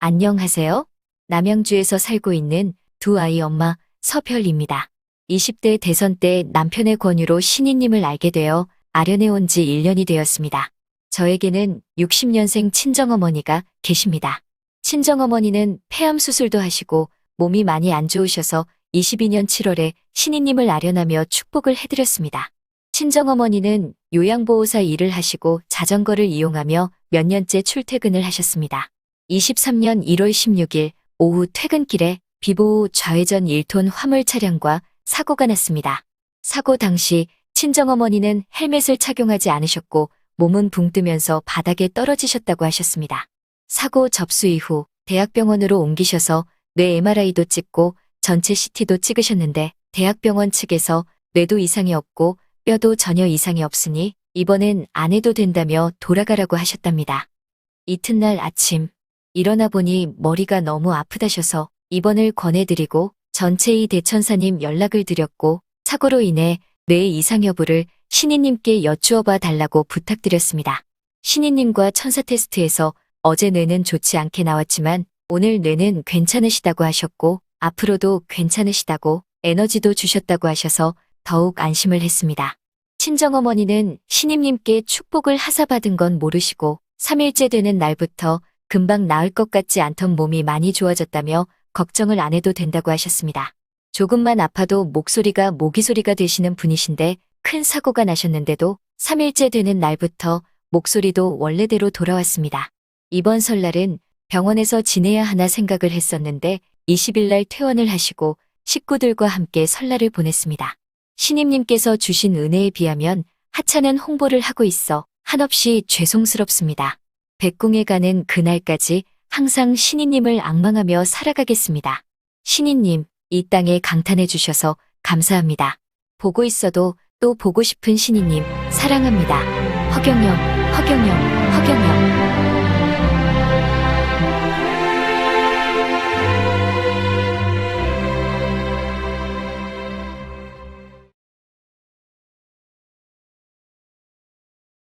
안녕하세요. 남양주에서 살고 있는 두 아이 엄마 서별입니다. 20대 대선 때 남편의 권유로 신이님을 알게 되어 아련해 온 지 1년이 되었습니다. 저에게는 60년생 친정어머니가 계십니다. 친정어머니는 폐암 수술도 하시고 몸이 많이 안 좋으셔서 22년 7월에 신이님을 아련하며 축복을 해드렸습니다. 친정어머니는 요양보호사 일을 하시고 자전거를 이용하며 몇 년째 출퇴근을 하셨습니다. 23년 1월 16일 오후 퇴근길에 비보호 좌회전 1톤 화물 차량과 사고가 났습니다. 사고 당시 친정어머니는 헬멧을 착용하지 않으셨고 몸은 붕 뜨면서 바닥에 떨어지셨다고 하셨습니다. 사고 접수 이후 대학병원으로 옮기셔서 뇌 MRI도 찍고 전체 CT도 찍으셨는데 대학병원 측에서 뇌도 이상이 없고 뼈도 전혀 이상이 없으니 이번엔 안 해도 된다며 돌아가라고 하셨답니다. 이튿날 아침 일어나 보니 머리가 너무 아프다셔서 입원을 권해드리고 전체의 대천사님 연락을 드렸고 사고로 인해 뇌 이상 여부를 신이님께 여쭈어봐 달라고 부탁드렸습니다. 신이님과 천사 테스트에서 어제 뇌는 좋지 않게 나왔지만 오늘 뇌는 괜찮으시다고 하셨고 앞으로도 괜찮으시다고 에너지도 주셨다고 하셔서 더욱 안심을 했습니다. 친정어머니는 신임님께 축복을 하사받은 건 모르시고 3일째 되는 날부터 금방 나을 것 같지 않던 몸이 많이 좋아졌다며 걱정을 안 해도 된다고 하셨습니다. 조금만 아파도 목소리가 모기 소리가 되시는 분이신데 큰 사고가 나셨는데도 3일째 되는 날부터 목소리도 원래대로 돌아왔습니다. 이번 설날은 병원에서 지내야 하나 생각을 했었는데 20일 날 퇴원을 하시고 식구들과 함께 설날을 보냈습니다. 신임님께서 주신 은혜에 비하면 하찮은 홍보를 하고 있어 한없이 죄송스럽습니다. 백궁에 가는 그날까지 항상 신이님을 악망하며 살아가겠습니다. 신이님, 이 땅에 강탄해 주셔서 감사합니다. 보고 있어도 또 보고 싶은 신이님, 사랑합니다. 허경영, 허경영, 허경영.